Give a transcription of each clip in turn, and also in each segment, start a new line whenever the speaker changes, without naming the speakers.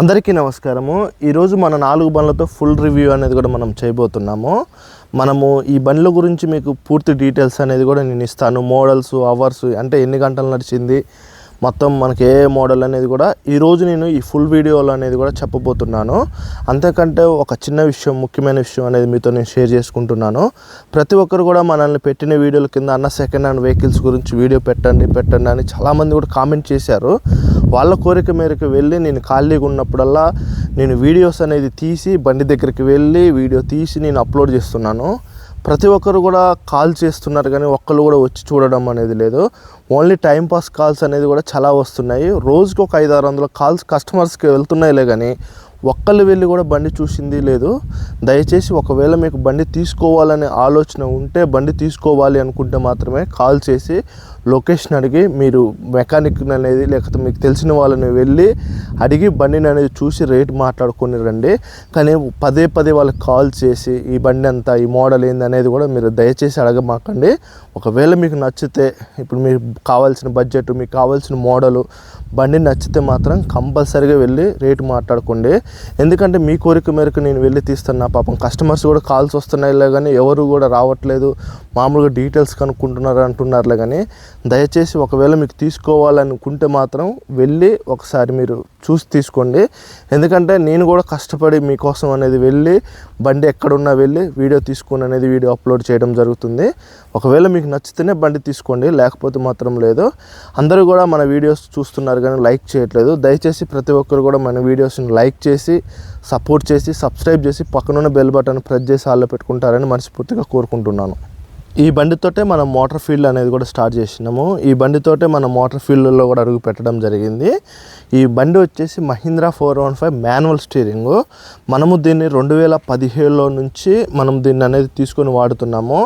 అందరికీ నమస్కారము. ఈరోజు మన నాలుగు బండ్లతో ఫుల్ రివ్యూ అనేది కూడా మనం చేయబోతున్నాము. మనము ఈ బండ్ల గురించి మీకు పూర్తి డీటెయిల్స్ అనేది కూడా నేను ఇస్తాను. మోడల్స్ అవర్స్ అంటే ఎన్ని గంటలు నడిచింది మొత్తం మనకి ఏ మోడల్ అనేది కూడా ఈరోజు నేను ఈ ఫుల్ వీడియోలో అనేది కూడా చెప్పబోతున్నాను. అంతేకంటే ఒక చిన్న విషయం ముఖ్యమైన విషయం అనేది మీతో నేను షేర్ చేసుకుంటున్నాను. ప్రతి ఒక్కరు కూడా మనల్ని పెట్టిన వీడియోల కింద అన్న సెకండ్ హ్యాండ్ వెహికల్స్ గురించి వీడియో పెట్టండి పెట్టండి అని చాలామంది కూడా కామెంట్ చేశారు. వాళ్ళ కోరిక మేరకు వెళ్ళి నేను ఖాళీగా ఉన్నప్పుడల్లా నేను వీడియోస్ అనేది తీసి బండి దగ్గరికి వెళ్ళి వీడియో తీసి నేను అప్లోడ్ చేస్తున్నాను. ప్రతి ఒక్కరు కూడా కాల్ చేస్తున్నారు కానీ ఒక్కరు కూడా వచ్చి చూడడం అనేది లేదు. ఓన్లీ టైంపాస్ కాల్స్ అనేది కూడా చాలా వస్తున్నాయి. రోజుకి ఒక ఐదు ఆరు వందల కాల్స్ కస్టమర్స్కి వెళ్తున్నాయిలే కానీ ఒక్కళ్ళు వెళ్ళి కూడా బండి చూసింది లేదు. దయచేసి ఒకవేళ మీకు బండి తీసుకోవాలనే ఆలోచన ఉంటే బండి తీసుకోవాలి అనుకుంటే మాత్రమే కాల్ చేసి లొకేషన్ అడిగి మీరు మెకానిక్ అనేది లేకపోతే మీకు తెలిసిన వాళ్ళని వెళ్ళి అడిగి బండిని అనేది చూసి రేట్ మాట్లాడుకొని రండి. కానీ పదే పదే వాళ్ళకి కాల్ చేసి ఈ బండి అంతా ఈ మోడల్ ఏంది అనేది కూడా మీరు దయచేసి అడగమాకండి. ఒకవేళ మీకు నచ్చితే ఇప్పుడు మీకు కావాల్సిన బడ్జెట్ మీకు కావాల్సిన మోడలు బండి నచ్చితే మాత్రం కంపల్సరీగా వెళ్ళి రేటు మాట్లాడుకోండి. ఎందుకంటే మీ కోరిక మేరకు నేను వెళ్ళి తీస్తున్నా. పాపం కస్టమర్స్ కూడా కాల్స్ వస్తున్నాయిలే కానీ ఎవరు కూడా రావట్లేదు. మామూలుగా డీటెయిల్స్ కనుక్కుంటున్నారు అంటున్నారులే కానీ దయచేసి ఒకవేళ మీకు తీసుకోవాలనుకుంటే మాత్రం వెళ్ళి ఒకసారి మీరు చూసి తీసుకోండి. ఎందుకంటే నేను కూడా కష్టపడి మీకోసం అనేది వెళ్ళి బండి ఎక్కడున్నా వెళ్ళి వీడియో తీసుకుని అనేది వీడియో అప్లోడ్ చేయడం జరుగుతుంది. ఒకవేళ మీకు నచ్చితేనే బండి తీసుకోండి లేకపోతే మాత్రం లేదు. అందరూ కూడా మన వీడియోస్ చూస్తున్నారు కానీ లైక్ చేయట్లేదు. దయచేసి ప్రతి ఒక్కరు కూడా మన వీడియోస్ని లైక్ చేసి సపోర్ట్ చేసి సబ్స్క్రైబ్ చేసి పక్కనున్న బెల్ బటన్ ప్రెస్ చేసి ఆల్లో పెట్టుకుంటారని మనస్ఫూర్తిగా కోరుకుంటున్నాను. ఈ బండితోటే మనం మోటార్ ఫీల్డ్ అనేది కూడా స్టార్ట్ చేసినాము. ఈ బండితోటే మనం మోటార్ ఫీల్డ్లో కూడా అడుగు పెట్టడం జరిగింది. ఈ బండి వచ్చేసి Mahindra four one five manual steering. మనము దీన్ని రెండు వేల పదిహేడులో నుంచి మనం దీన్ని అనేది తీసుకొని వాడుతున్నాము.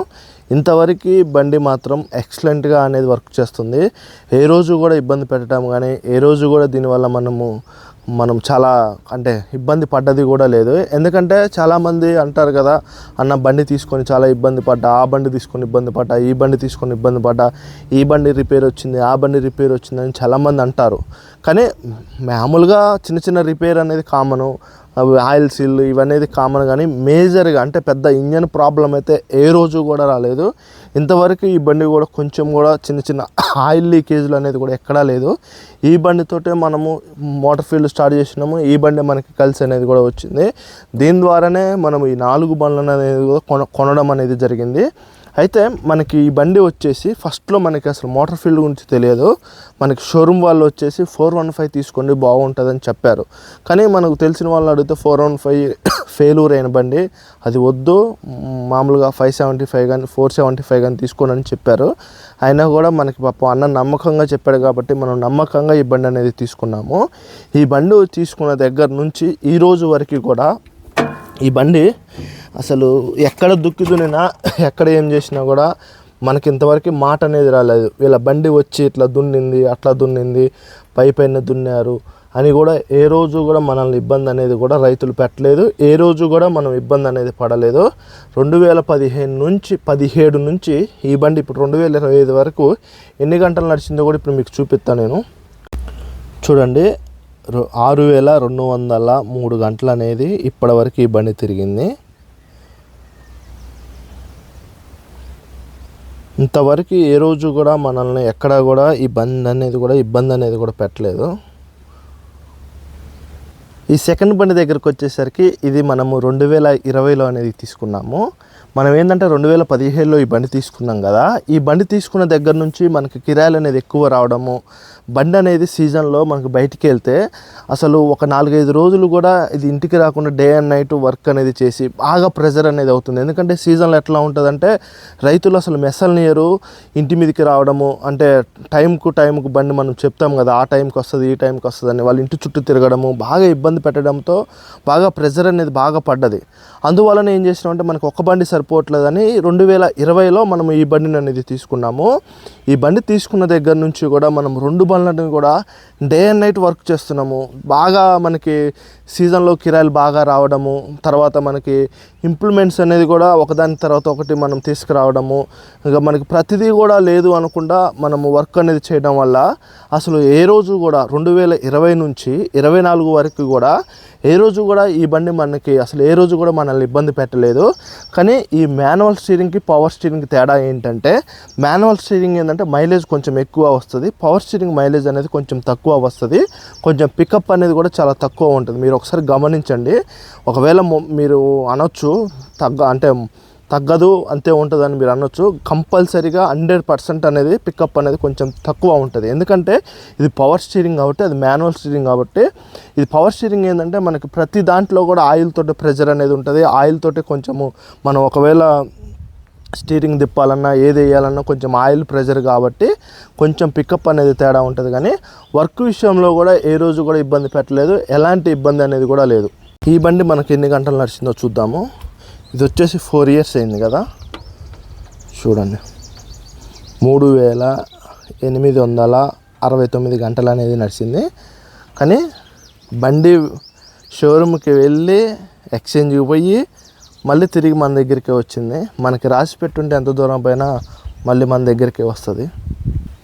ఇంతవరకు బండి మాత్రం ఎక్సలెంట్గా అనేది వర్క్ చేస్తుంది. ఏ రోజు కూడా ఇబ్బంది పెట్టడం కానీ ఏ రోజు కూడా దీనివల్ల మనము మనం చాలా అంటే ఇబ్బంది పడ్డది కూడా లేదు. ఎందుకంటే చాలామంది అంటారు కదా అన్న బండి తీసుకొని చాలా ఇబ్బంది పడ్డా ఆ బండి తీసుకొని ఇబ్బంది పడ్డా ఈ బండి తీసుకొని ఇబ్బంది పడ్డా ఈ బండి రిపేర్ వచ్చింది ఆ బండి రిపేర్ వచ్చింది అని చాలామంది అంటారు. కానీ మామూలుగా చిన్న చిన్న రిపేర్ అనేది కామను అవి ఆయిల్ సీల్ ఇవనేది కామన్ కానీ మేజర్గా అంటే పెద్ద ఇంజన్ ప్రాబ్లం అయితే ఏ రోజు కూడా రాలేదు. ఇంతవరకు ఈ బండి కూడా కొంచెం కూడా చిన్న చిన్న ఆయిల్ లీకేజ్లు అనేది కూడా ఎక్కడా లేదు. ఈ బండితోటే మనము మోటార్ ఫీల్డ్ స్టార్ట్ చేసినాము. ఈ బండి మనకి కలిసి అనేది కూడా వచ్చింది. దీని ద్వారానే మనం ఈ నాలుగు బండ్లను అనేది కూడా కొన కొనడం అనేది జరిగింది. అయితే మనకి ఈ బండి వచ్చేసి ఫస్ట్లో మనకి అసలు మోటార్ ఫీల్డ్ గురించి తెలియదు. మనకి షోరూమ్ వాళ్ళు వచ్చేసి ఫోర్ వన్ ఫైవ్ తీసుకోండి బాగుంటుందని చెప్పారు. కానీ మనకు తెలిసిన వాళ్ళని అడిగితే ఫోర్ వన్ ఫైవ్ ఫెయిల్యూర్ అయిన బండి. అది వద్దు. మామూలుగా ఫైవ్ సెవెంటీ ఫైవ్ కానీ ఫోర్ సెవెంటీ ఫైవ్ కానీ తీసుకోండి అని చెప్పారు. అయినా కూడా మనకి పాపం అన్న నమ్మకంగా చెప్పాడు కాబట్టి మనం నమ్మకంగా ఈ బండి అనేది తీసుకున్నాము. ఈ బండి తీసుకున్న దగ్గర నుంచి ఈ రోజు వరకు కూడా ఈ బండి అసలు ఎక్కడ దుక్కి దున్నినా ఎక్కడ ఏం చేసినా కూడా మనకి ఇంతవరకు మాట అనేది రాలేదు. వీళ్ళ బండి వచ్చి ఇట్లా దున్నింది అట్లా దున్నింది పై పైన దున్నారు. అని కూడా ఏ రోజు కూడా మనల్ని ఇబ్బంది అనేది కూడా రైతులు పెట్టలేదు. ఏ రోజు కూడా మనం ఇబ్బంది అనేది పడలేదు. రెండు వేల పదిహేను నుంచి పదిహేడు నుంచి ఈ బండి ఇప్పుడు రెండు వేల ఇరవై ఐదు వరకు ఎన్ని గంటలు నడిచిందో కూడా ఇప్పుడు మీకు చూపిస్తాను నేను. చూడండి రొ- ఆరు వేల రెండు వందల మూడు గంటలు అనేది ఇప్పటివరకు ఈ బండి తిరిగింది. ఇంతవరకు ఏ రోజు కూడా మనల్ని ఎక్కడా కూడా ఈ బండి అనేది కూడా ఇబ్బంది అనేది కూడా పెట్టలేదు. ఈ సెకండ్ బండి దగ్గరకు వచ్చేసరికి ఇది మనము రెండు వేల ఇరవైలో అనేది తీసుకున్నాము. మనం ఏంటంటే రెండు వేల పదిహేడులో ఈ బండి తీసుకున్నాం కదా ఈ బండి తీసుకున్న దగ్గర నుంచి మనకి కిరాయిలు అనేది ఎక్కువ రావడము బండి అనేది సీజన్లో మనకి బయటికి వెళ్తే అసలు ఒక నాలుగైదు రోజులు కూడా ఇది ఇంటికి రాకుండా డే అండ్ నైట్ వర్క్ అనేది చేసి బాగా ప్రెజర్ అనేది అవుతుంది. ఎందుకంటే సీజన్లో ఎట్లా ఉంటుందంటే రైతులు అసలు మెసల్నియరు ఇంటి మీదకి రావడము అంటే టైంకు టైంకు బండి మనం చెప్తాం కదా ఆ టైంకి వస్తుంది ఈ టైంకి వస్తుంది అని వాళ్ళ ఇంటి చుట్టూ తిరగడము బాగా ఇబ్బంది పెట్టడంతో బాగా ప్రెజర్ అనేది బాగా పడ్డది. అందువలన ఏం చేసినామంటే మనకు ఒక బండి సరిపోవట్లేదని రెండు వేల ఇరవైలో మనం ఈ బండిని అనేది తీసుకున్నాము. ఈ బండి తీసుకున్న దగ్గర నుంచి కూడా మనం రెండు బండ్లను కూడా డే అండ్ నైట్ వర్క్ చేస్తున్నాము. బాగా మనకి సీజన్లో కిరాయిలు బాగా రావడము తర్వాత మనకి ఇంప్లిమెంట్స్ అనేది కూడా ఒకదాని తర్వాత ఒకటి మనం తీసుకురావడము. ఇంకా మనకి ప్రతిదీ కూడా లేదు అనకుండా మనము వర్క్ అనేది చేయడం వల్ల అసలు ఏ రోజు కూడా రెండు వేల ఇరవై నుంచి ఇరవై నాలుగు వరకు కూడా ఏ రోజు కూడా ఈ బండి మనకి అసలు ఏ రోజు కూడా మనల్ని ఇబ్బంది పెట్టలేదు. కానీ ఈ మాన్యువల్ స్టీరింగ్కి పవర్ స్టీరింగ్కి తేడా ఏంటంటే మాన్యువల్ స్టీరింగ్ ఏంటంటే మైలేజ్ కొంచెం ఎక్కువ వస్తుంది. పవర్ స్టీరింగ్ మైలేజ్ అనేది కొంచెం తక్కువ వస్తుంది. కొంచెం పికప్ అనేది కూడా చాలా తక్కువ ఉంటుంది. మీరు ఒకసారి గమనించండి. ఒకవేళ మీరు అనొచ్చు తగ్గ అంటే తగ్గదు అంతే ఉంటుందని మీరు అనొచ్చు. కంపల్సరీగా హండ్రెడ్ పర్సెంట్ అనేది పికప్ అనేది కొంచెం తక్కువ ఉంటుంది. ఎందుకంటే ఇది పవర్ స్టీరింగ్ కాబట్టి అది మాన్యువల్ స్టీరింగ్ కాబట్టి ఇది పవర్ స్టీరింగ్ ఏంటంటే మనకి ప్రతి దాంట్లో కూడా ఆయిల్ తోటి ప్రెజర్ అనేది ఉంటుంది. ఆయిల్ తోటి కొంచెము మనం ఒకవేళ స్టీరింగ్ తిప్పాలన్నా ఏది వేయాలన్నా కొంచెం ఆయిల్ ప్రెజర్ కాబట్టి కొంచెం పికప్ అనేది తేడా ఉంటుంది. కానీ వర్క్ విషయంలో కూడా ఏ రోజు కూడా ఇబ్బంది పెట్టలేదు. ఎలాంటి ఇబ్బంది అనేది కూడా లేదు. ఈ బండి మనకి ఎన్ని గంటలు నడిచిందో చూద్దాము. ఇది వచ్చేసి ఫోర్ ఇయర్స్ అయింది కదా? చూడండి. మూడు వేల ఎనిమిది వందల అరవై తొమ్మిది గంటలు అనేది నడిచింది. కానీ బండి షోరూమ్కి వెళ్ళి ఎక్స్చేంజ్కి పోయి మళ్ళీ తిరిగి మన దగ్గరికి వచ్చింది. మనకి రాసి పెట్టుంటే ఎంత దూరం పైన మళ్ళీ మన దగ్గరికి వస్తుంది.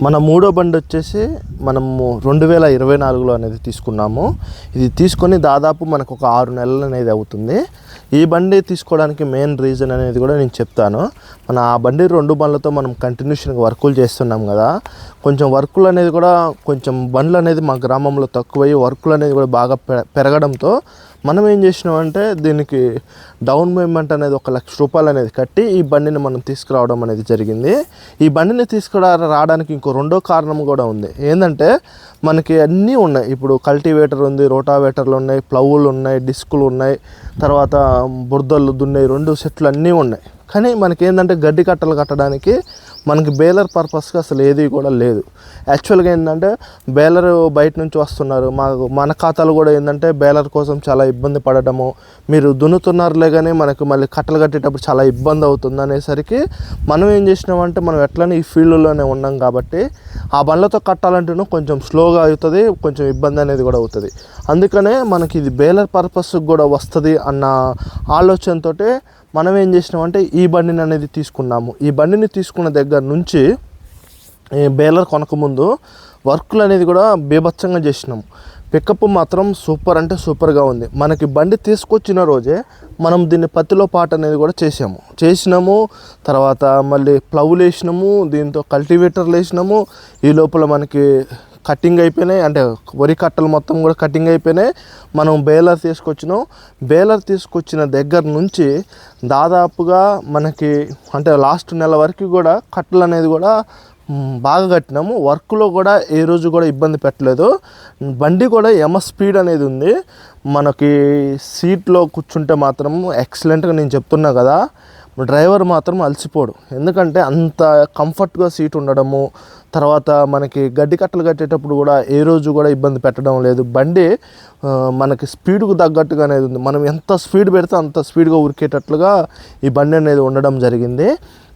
మన మూడో బండి వచ్చేసి మనము రెండు వేల ఇరవై నాలుగులో అనేది తీసుకున్నాము. ఇది తీసుకొని దాదాపు మనకు ఒక ఆరు నెలలు అనేది అవుతుంది. ఈ బండి తీసుకోవడానికి మెయిన్ రీజన్ అనేది కూడా నేను చెప్తాను. మన ఆ బండి రెండు బండ్లతో మనం కంటిన్యూషన్గా వర్కులు చేస్తున్నాం కదా. కొంచెం వర్కులు అనేది కూడా కొంచెం బండ్లు అనేది మా గ్రామంలో తక్కువయ్యి వర్కులు అనేది కూడా బాగా పె- పెరగడంతో మనం ఏం చేసినామంటే దీనికి డౌన్ పేమెంట్ అనేది ఒక లక్ష రూపాయలు అనేది కట్టి ఈ బండిని మనం తీసుకురావడం అనేది జరిగింది. ఈ బండిని తీసుకురా రావడానికి ఇంకో రెండో కారణం కూడా ఉంది. ఏంటంటే మనకి అన్నీ ఉన్నాయి. ఇప్పుడు కల్టివేటర్ ఉంది రోటావేటర్లు ఉన్నాయి ప్లవులు ఉన్నాయి డిస్కులు ఉన్నాయి తర్వాత బురదలు దున్నే రెండు సెట్లు అన్నీ ఉన్నాయి. కానీ మనకి ఏంటంటే గడ్డి కట్టలు కట్టడానికి మనకి బేలర్ పర్పస్గా అసలు ఏది కూడా లేదు. యాక్చువల్గా ఏంటంటే బేలర్ బయట నుంచి వస్తున్నారు. మాకు మన ఖాతాలు కూడా ఏంటంటే బేలర్ కోసం చాలా ఇబ్బంది పడటము మీరు దున్నుతున్నారులే కానీ మనకు మళ్ళీ కట్టలు కట్టేటప్పుడు చాలా ఇబ్బంది అవుతుంది అనేసరికి మనం ఏం చేసినామంటే మనం ఎట్లనే ఈ ఫీల్డ్లోనే ఉన్నాం కాబట్టి ఆ బండ్లతో కట్టాలంటేనూ కొంచెం స్లోగా అవుతుంది కొంచెం ఇబ్బంది అనేది కూడా అవుతుంది. అందుకనే మనకి ఇది బేలర్ పర్పస్కి కూడా వస్తుంది అన్న ఆలోచనతోటే మనం ఏం చేసినామంటే ఈ బండిని అనేది తీసుకున్నాము. ఈ బండిని తీసుకున్న దగ్గర నుంచి ఈ బేలర్ కొనకముందు వర్కులు అనేది కూడా బీభత్సంగా చేసినాము పికప్ మాత్రం సూపర్ అంటే సూపర్గా ఉంది. మనకి బండి తీసుకొచ్చిన రోజే మనం దీన్ని పత్తిలో పాట అనేది కూడా చేసాము. చేసినాము తర్వాత మళ్ళీ ప్లవ్లు వేసినాము దీంతో కల్టివేటర్లు వేసినాము. ఈ లోపల మనకి కటింగ్ అయిపోయినాయి. అంటే వరి కట్టలు మొత్తం కూడా కటింగ్ అయిపోయినాయి. మనం బేలర్ తీసుకొచ్చినాం. బేలర్ తీసుకొచ్చిన దగ్గర నుంచి దాదాపుగా మనకి అంటే లాస్ట్ నెల వరకు కూడా కట్టలు అనేది కూడా బాగా కట్టినాము. వర్క్లో కూడా ఏ రోజు కూడా ఇబ్బంది పెట్టలేదు. బండి కూడా ఎమ స్పీడ్ అనేది ఉంది. మనకి సీట్లో కూర్చుంటే మాత్రం ఎక్సలెంట్గా నేను చెప్తున్నా కదా. డ్రైవర్ మాత్రం అలసిపోడు. ఎందుకంటే అంత కంఫర్ట్గా సీట్ ఉండడము తర్వాత మనకి గడ్డి కట్టలు కట్టేటప్పుడు కూడా ఏ రోజు కూడా ఇబ్బంది పెట్టడం లేదు. బండి మనకి స్పీడ్కు తగ్గట్టుగా అనేది ఉంది. మనం ఎంత స్పీడ్ పెడితే అంత స్పీడ్గా ఉరికేటట్లుగా ఈ బండి అనేది ఉండడం జరిగింది.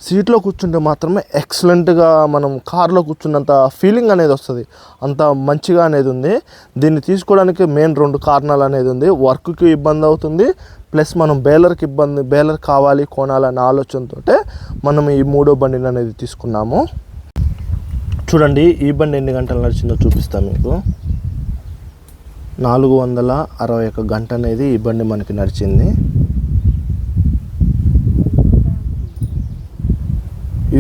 సీట్లో కూర్చుంటే మాత్రమే ఎక్సలెంట్గా మనం కార్లో కూర్చున్నంత ఫీలింగ్ అనేది వస్తుంది. అంత మంచిగా అనేది ఉంది. దీన్ని తీసుకోవడానికి మెయిన్ రెండు కారణాలు అనేది ఉంది. వర్క్కి ఇబ్బంది అవుతుంది. ప్లస్ మనం బేలర్కి ఇబ్బంది బేలర్ కావాలి కొనాలనే ఆలోచనతో మనం ఈ మూడో బండిని అనేది తీసుకున్నాము. చూడండి ఈ బండి ఎన్ని గంటలు నడిచిందో చూపిస్తాను మీకు. నాలుగు వందల అరవై ఒక గంట అనేది ఈ బండి మనకి నడిచింది.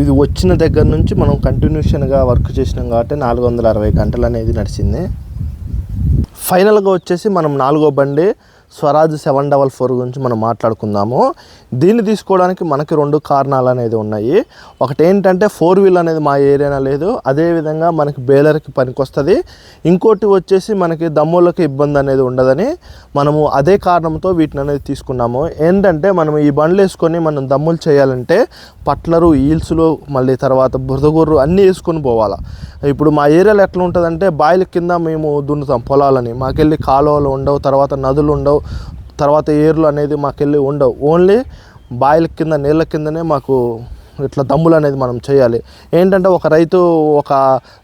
ఇది వచ్చిన దగ్గర నుంచి మనం కంటిన్యూషన్గా వర్క్ చేసినాం కాబట్టి నాలుగు వందల అరవై గంటలు అనేది నడిచింది. ఫైనల్గా వచ్చేసి మనం నాలుగో బండి స్వరాజ్ సెవెన్ డబల్ ఫోర్ గురించి మనం మాట్లాడుకుందాము. దీన్ని తీసుకోవడానికి మనకి రెండు కారణాలు అనేది ఉన్నాయి. ఒకటి ఏంటంటే ఫోర్ వీల్ అనేది మా ఏరియాలో లేదు. అదేవిధంగా మనకి బేలర్కి పనికొస్తుంది. ఇంకోటి వచ్చేసి మనకి దమ్ములకి ఇబ్బంది అనేది ఉండదని మనము అదే కారణంతో వీటిని అనేది తీసుకున్నాము. ఏంటంటే మనం ఈ బండ్లు వేసుకొని మనం దమ్ములు చేయాలంటే పట్లరు ఈల్స్లు మళ్ళీ తర్వాత బురదగొర్రు అన్నీ వేసుకొని పోవాలా. ఇప్పుడు మా ఏరియాలో ఎట్లా ఉంటుందంటే బాయిల కింద మేము దున్నుతాం పొలాలని. మాకెళ్ళి కాలువలు ఉండవు తర్వాత నదులు ఉండవు. తర్వాత ఏర్లు అనేది మాకెళ్ళి ఉండవు. ఓన్లీ బాయిల కింద నీళ్ళ కిందనే మాకు ఇట్లా దమ్ములు అనేది మనం చేయాలి. ఏంటంటే ఒక రైతు ఒక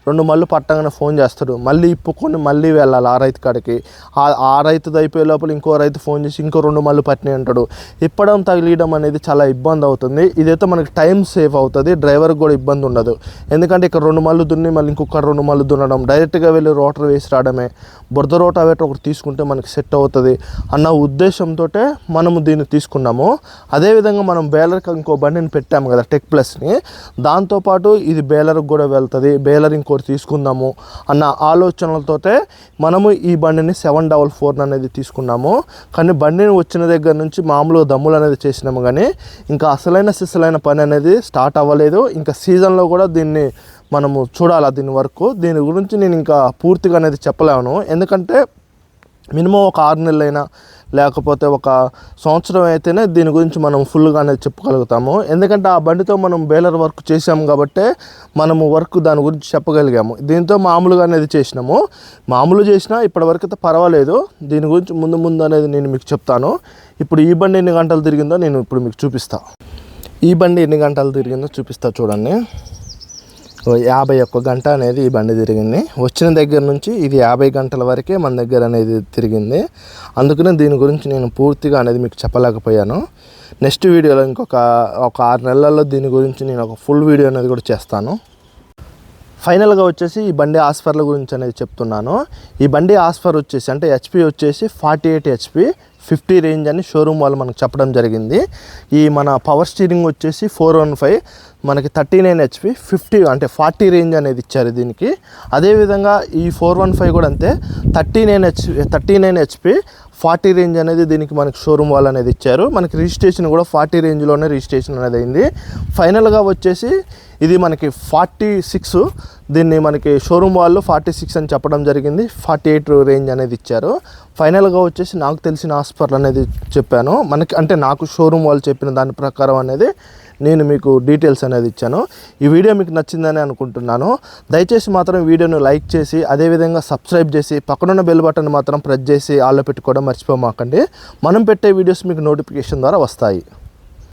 రెండు మళ్ళు పట్టగానే ఫోన్ చేస్తాడు. మళ్ళీ ఇప్పుకొని మళ్ళీ వెళ్ళాలి ఆ రైతు కాడికి. ఆ ఆ రైతుది అయిపోయే లోపల ఇంకో రైతు ఫోన్ చేసి ఇంకో రెండు మళ్ళు పట్టినాయి అంటాడు. ఇప్పడం తగిలియడం అనేది చాలా ఇబ్బంది అవుతుంది. ఇదైతే మనకి టైం సేవ్ అవుతుంది. డ్రైవర్కి కూడా ఇబ్బంది ఉండదు. ఎందుకంటే ఇక్కడ రెండు మళ్ళు దున్ని మళ్ళీ ఇంకొక రెండు మళ్ళు దున్నడం డైరెక్ట్గా వెళ్ళి రోటర్ వేసి రావడమే. బురద రోటావేటర్ ఒకటి తీసుకుంటే మనకి సెట్ అవుతుంది అన్న ఉద్దేశంతో మనము దీన్ని తీసుకున్నాము. అదేవిధంగా మనం బేలర్కి ఇంకో బండిని పెట్టాము కదా టెక్ ప్లస్ని దాంతోపాటు ఇది బేలర్కి కూడా వెళ్తుంది. బేలర్ ఇంకోటి తీసుకుందాము అన్న ఆలోచనలతోటే మనము ఈ బండిని సెవెన్ డబల్ ఫోర్ అనేది తీసుకున్నాము. కానీ బండిని వచ్చిన దగ్గర నుంచి మామూలుగా దమ్ములు అనేది చేసినాము కానీ ఇంకా అసలైన సిసలైన పని అనేది స్టార్ట్ అవ్వలేదు. ఇంకా సీజన్లో కూడా దీన్ని మనము చూడాలి దీని వరకు? దీని గురించి నేను ఇంకా పూర్తిగా అనేది చెప్పలేను. ఎందుకంటే మినిమం ఒక ఆరు నెలలైనా లేకపోతే ఒక సంవత్సరం అయితేనే దీని గురించి మనం ఫుల్గా అనేది చెప్పగలుగుతాము. ఎందుకంటే ఆ బండితో మనం బేలర్ వర్క్ చేసాము కాబట్టి మనము వర్క్ దాని గురించి చెప్పగలిగాము. దీంతో మామూలుగా అనేది చేసినాము. మామూలు చేసినా ఇప్పటివరకు అయితే పర్వాలేదు. దీని గురించి ముందు ముందు అనేది నేను మీకు చెప్తాను. ఇప్పుడు ఈ బండి ఎన్ని గంటలు తిరిగిందో నేను ఇప్పుడు మీకు చూపిస్తాను ఈ బండి ఎన్ని గంటలు తిరిగిందో చూపిస్తా చూడండి. యాభై ఒక్క గంట అనేది ఈ బండి తిరిగింది. వచ్చిన దగ్గర నుంచి ఇది యాభై గంటల వరకే మన దగ్గర అనేది తిరిగింది. అందుకనే దీని గురించి నేను పూర్తిగా అనేది మీకు చెప్పలేకపోయాను. నెక్స్ట్ వీడియోలో ఇంకొక ఒక ఆరు నెలల్లో దీని గురించి నేను ఒక ఫుల్ వీడియో అనేది కూడా చేస్తాను. ఫైనల్గా వచ్చేసి ఈ బండి ఆస్ఫర్ల గురించి అనేది చెప్తున్నాను. ఈ బండి ఆస్ఫర్ వచ్చేసి అంటే హెచ్పి వచ్చేసి forty eight HP. Fifty range అని షోరూమ్ వాళ్ళు మనకు చెప్పడం జరిగింది. ఈ మన పవర్ స్టీరింగ్ వచ్చేసి ఫోర్ వన్ ఫైవ్ మనకి థర్టీ నైన్ హెచ్పి ఫిఫ్టీ అంటే ఫార్టీ రేంజ్ అనేది ఇచ్చారు దీనికి. అదేవిధంగా ఈ ఫోర్ వన్ ఫైవ్ కూడా అంతే thirty nine H thirty nine HP forty range అనేది దీనికి మనకి షోరూమ్ వాళ్ళు అనేది ఇచ్చారు. మనకి రిజిస్ట్రేషన్ కూడా ఫార్టీ రేంజ్లోనే రిజిస్ట్రేషన్ అనేది అయింది. ఫైనల్గా వచ్చేసి ఇది మనకి ఫార్టీ సిక్స్ దీన్ని మనకి షోరూమ్ వాళ్ళు ఫార్టీ సిక్స్ అని చెప్పడం జరిగింది. ఫార్టీ ఎయిట్ రేంజ్ అనేది ఇచ్చారు. ఫైనల్గా వచ్చేసి నాకు తెలిసిన హాస్పిటల్ అనేది చెప్పాను. మనకి అంటే నాకు షోరూమ్ వాళ్ళు చెప్పిన దాని ప్రకారం అనేది నేను మీకు డీటెయిల్స్ అనేది ఇచ్చాను. ఈ వీడియో మీకు నచ్చిందని అనుకుంటున్నాను. దయచేసి మాత్రం వీడియోను లైక్ చేసి అదేవిధంగా సబ్స్క్రైబ్ చేసి పక్కనున్న బెల్ బటన్ మాత్రం ప్రెస్ చేసి ఆల్లో పెట్టుకోవడం మర్చిపోమాకండి. మనం పెట్టే వీడియోస్ మీకు నోటిఫికేషన్ ద్వారా వస్తాయి.